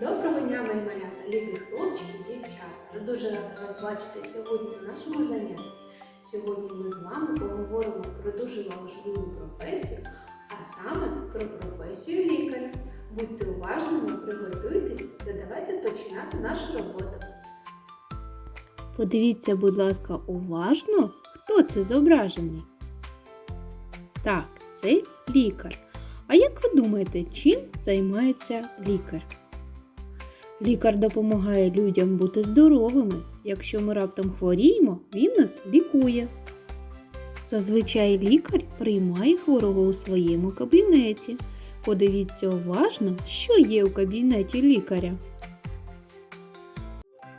Доброго дня, мої малята, любі хлопчики дівчата. Дуже рада вас бачити сьогодні на нашому занятті. Сьогодні ми з вами поговоримо про дуже важливу професію, а саме про професію лікаря. Будьте уважними, приготуйтесь та давайте починати нашу роботу. Подивіться, будь ласка, уважно, хто це зображений. Так, це лікар. А як ви думаєте, чим займається лікар? Лікар допомагає людям бути здоровими. Якщо ми раптом хворіємо, він нас лікує. Зазвичай лікар приймає хворого у своєму кабінеті. Подивіться уважно, що є у кабінеті лікаря.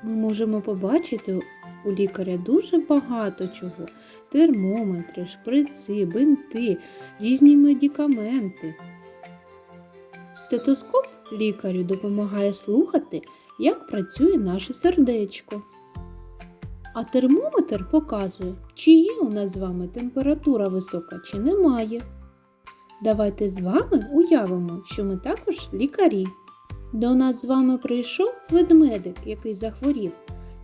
Ми можемо побачити у лікаря дуже багато чого: термометри, шприци, бинти, різні медикаменти. Стетоскоп лікарю допомагає слухати, як працює наше сердечко. А термометр показує, чи є у нас з вами температура висока, чи немає. Давайте з вами уявимо, що ми також лікарі. До нас з вами прийшов ведмедик, який захворів.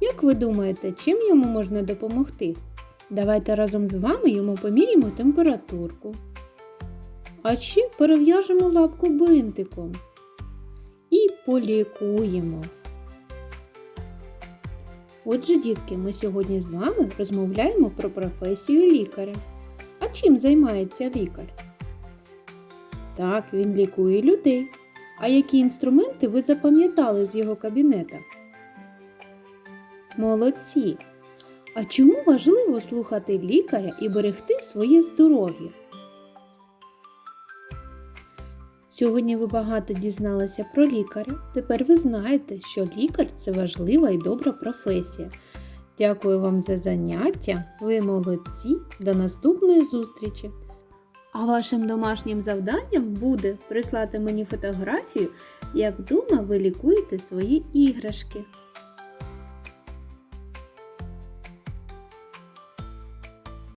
Як ви думаєте, чим йому можна допомогти? Давайте разом з вами йому поміряємо температурку. А ще перев'яжемо лапку бинтиком і полікуємо. Отже, дітки, ми сьогодні з вами розмовляємо про професію лікаря. А чим займається лікар? Так, він лікує людей. А які інструменти ви запам'ятали з його кабінета? Молодці! А чому важливо слухати лікаря і берегти своє здоров'я? Сьогодні ви багато дізналися про лікаря. Тепер ви знаєте, що лікар це важлива і добра професія. Дякую вам за заняття. Ви молодці. До наступної зустрічі! А вашим домашнім завданням буде прислати мені фотографію, як вдома ви лікуєте свої іграшки.